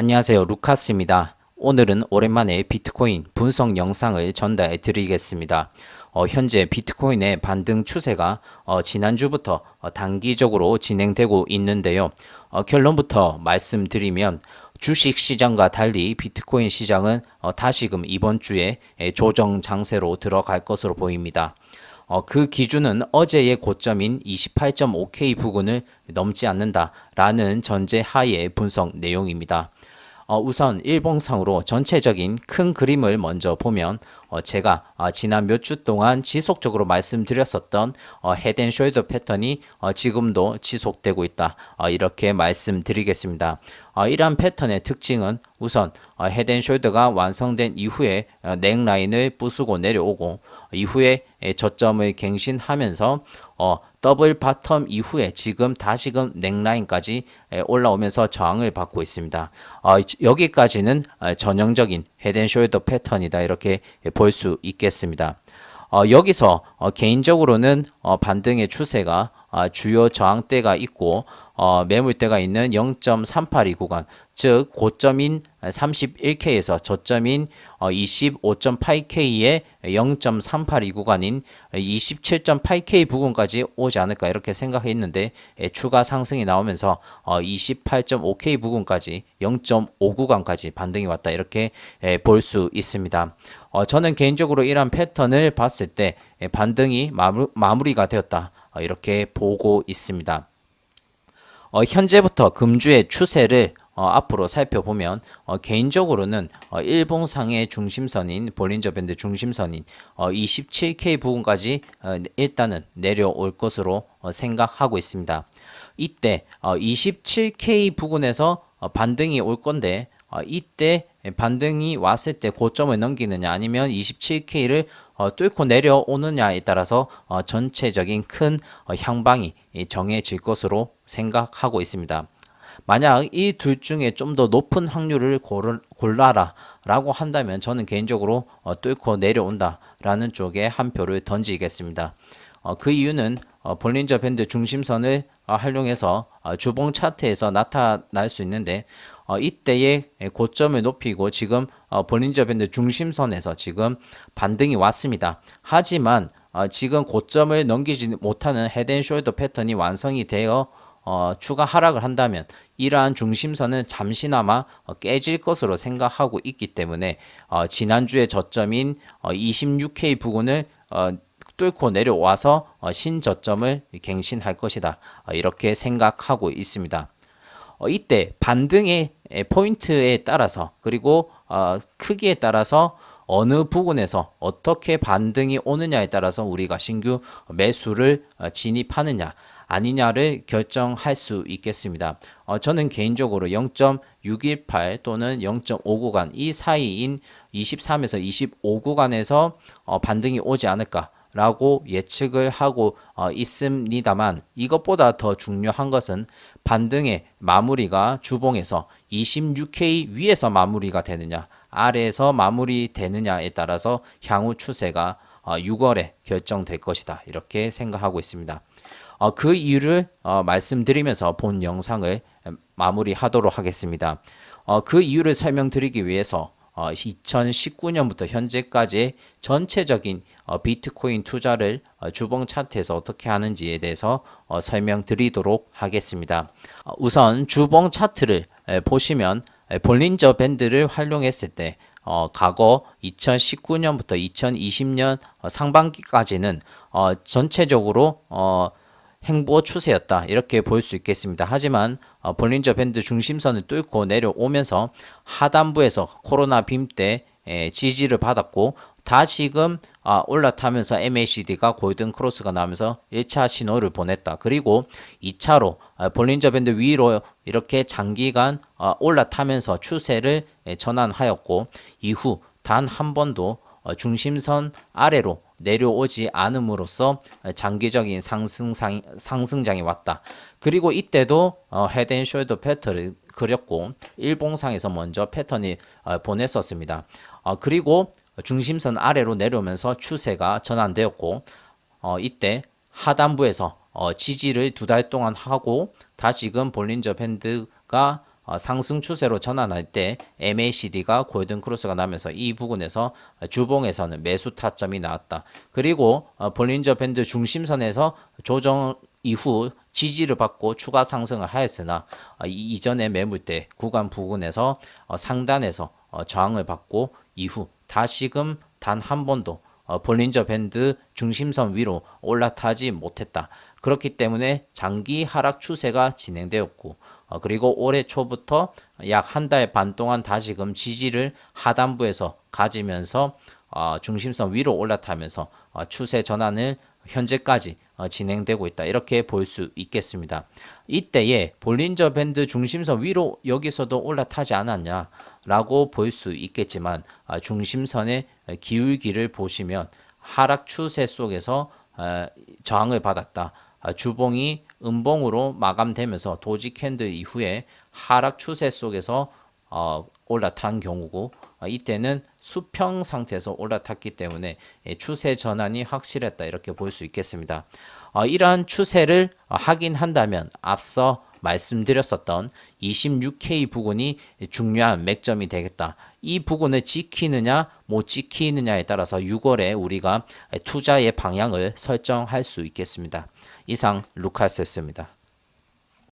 안녕하세요. 루카스입니다. 오늘은 오랜만에 비트코인 분석 영상을 전달해 드리겠습니다. 어, 현재 비트코인의 반등 추세가 어, 지난주부터 어, 단기적으로 진행되고 있는데요. 어, 결론부터 말씀드리면 주식 시장과 달리 비트코인 시장은 어, 다시금 이번 주에 에, 조정 장세로 들어갈 것으로 보입니다. 어, 그 기준은 어제의 고점인 28.5K 부근을 넘지 않는다라는 전제 하에 분석 내용입니다. 어, 우선 일봉상으로 전체적인 큰 그림을 먼저 보면 어, 제가 어, 지난 몇 주 동안 지속적으로 말씀드렸었던 어, 헤드앤숄더 패턴이 어, 지금도 지속되고 있다 어, 이렇게 말씀드리겠습니다. 어, 이러한 패턴의 특징은 우선 어, 헤드앤숄더가 완성된 이후에 어, 넥라인을 부수고 내려오고 이후에 에, 저점을 갱신하면서 어, 더블 바텀 이후에 지금 다시금 넥라인까지 에, 올라오면서 저항을 받고 있습니다. 어, 여기까지는 어, 전형적인 헤드앤숄더 패턴이다 이렇게 볼 수 있겠습니다. 어, 여기서 어, 개인적으로는 어, 반등의 추세가 어, 주요 저항대가 있고 어, 매물대가 있는 0.382 구간, 즉 고점인 31K에서 저점인 어, 25.8K의 0.382 구간인 27.8K 부근까지 오지 않을까 이렇게 생각했는데 예, 추가 상승이 나오면서 어, 28.5K 부근까지 0.5 구간까지 반등이 왔다 이렇게 예, 볼수 있습니다. 어, 저는 개인적으로 이러한 패턴을 봤을 때 예, 반등이 마무, 마무리가 되었다 어, 이렇게 보고 있습니다. 어, 현재부터 금주의 추세를 어, 앞으로 살펴보면 어, 개인적으로는 어, 일봉상의 중심선인 볼린저 밴드 중심선인 어, 27K 부분까지 어, 일단은 내려올 것으로 어, 생각하고 있습니다. 이때 어, 27K 부근에서 어, 반등이 올 건데 어, 이때 반등이 왔을 때 고점을 넘기느냐 아니면 27K를 어, 뚫고 내려오느냐에 따라서 어, 전체적인 큰 어, 향방이 정해질 것으로 생각하고 있습니다. 만약 이 둘 중에 좀 더 높은 확률을 골라라 라고 한다면 저는 개인적으로 어, 뚫고 내려온다 라는 쪽에 한 표를 던지겠습니다. 어, 그 이유는 어, 볼린저 밴드 중심선을 어, 활용해서 어, 주봉 차트에서 나타날 수 있는데 어, 이때의 고점을 높이고 지금 어, 볼린저 밴드 중심선에서 지금 반등이 왔습니다. 하지만 어, 지금 고점을 넘기지 못하는 헤드앤숄더 패턴이 완성이 되어 어, 추가 하락을 한다면 이러한 중심선은 잠시나마 어, 깨질 것으로 생각하고 있기 때문에 어, 지난주의 저점인 어, 26K 부근을 어, 뚫고 내려와서 어, 신저점을 갱신할 것이다. 어, 이렇게 생각하고 있습니다. 어, 이때 반등의 에, 포인트에 따라서 그리고 어, 크기에 따라서 어느 부분에서 어떻게 반등이 오느냐에 따라서 우리가 신규 매수를 어, 진입하느냐 아니냐를 결정할 수 있겠습니다. 어, 저는 개인적으로 0.618 또는 0.5 구간 이 사이인 23에서 25 구간에서 어, 반등이 오지 않을까 라고 예측을 하고 어, 있습니다만 이것보다 더 중요한 것은 반등의 마무리가 주봉에서 26K 위에서 마무리가 되느냐 아래에서 마무리되느냐에 따라서 향후 추세가 어, 6월에 결정될 것이다 이렇게 생각하고 있습니다. 어, 그 이유를 어, 말씀드리면서 본 영상을 마무리하도록 하겠습니다. 어, 그 이유를 설명드리기 위해서 어, 2019년부터 현재까지 전체적인 어, 비트코인 투자를 어, 주봉 차트에서 어떻게 하는지에 대해서 어, 설명드리도록 하겠습니다. 어, 우선 주봉 차트를 에, 보시면 에, 볼린저 밴드를 활용했을 때 어, 과거 2019년부터 2020년 어, 상반기까지는 어, 전체적으로 어, 행보 추세였다 이렇게 볼 수 있겠습니다. 하지만 어, 볼린저 밴드 중심선을 뚫고 내려오면서 하단부에서 코로나 빔 때 지지를 받았고 다시금 아, 올라타면서 MACD가 골든 크로스가 나오면서 1차 신호를 보냈다. 그리고 2차로 아, 볼린저 밴드 위로 이렇게 장기간 아, 올라타면서 추세를 에, 전환하였고 이후 단 한 번도 어, 중심선 아래로 내려오지 않음으로써 장기적인 상승상, 상승장이 왔다. 그리고 이때도 어, 헤드앤숄더 패턴을 그렸고 일봉상에서 먼저 패턴이 어, 보냈었습니다. 어, 그리고 중심선 아래로 내려오면서 추세가 전환되었고 어, 이때 하단부에서 어, 지지를 두 달 동안 하고 다시금 볼린저 밴드가 어, 상승 추세로 전환할 때 MACD가 골든 크로스가 나면서 이 부분에서 주봉에서는 매수 타점이 나왔다. 그리고 어, 볼린저 밴드 중심선에서 조정 이후 지지를 받고 추가 상승을 하였으나 어, 이- 이전의 매물대 구간 부근에서 어, 상단에서 어, 저항을 받고 이후 다시금 단 한 번도 어, 볼린저 밴드 중심선 위로 올라타지 못했다. 그렇기 때문에 장기 하락 추세가 진행되었고 어, 그리고 올해 초부터 약 한 달 반 동안 다시금 지지를 하단부에서 가지면서 어, 중심선 위로 올라타면서 어, 추세 전환을 현재까지 어, 진행되고 있다. 이렇게 볼 수 있겠습니다. 이때에 볼린저 밴드 중심선 위로 여기서도 올라타지 않았냐라고 볼 수 있겠지만 아, 중심선의 기울기를 보시면 하락 추세 속에서 어, 저항을 받았다. 아, 주봉이 음봉으로 마감되면서 도지 캔들 이후에 하락 추세 속에서 어, 올라탄 경우고 어, 이때는 수평 상태에서 올라탔기 때문에 예, 추세 전환이 확실했다 이렇게 볼 수 있겠습니다. 어, 이러한 추세를 어, 확인한다면 앞서 말씀드렸었던 26K 부근이 중요한 맥점이 되겠다. 이 부근을 지키느냐 못 지키느냐에 따라서 6월에 우리가 투자의 방향을 설정할 수 있겠습니다. 이상 루카스였습니다.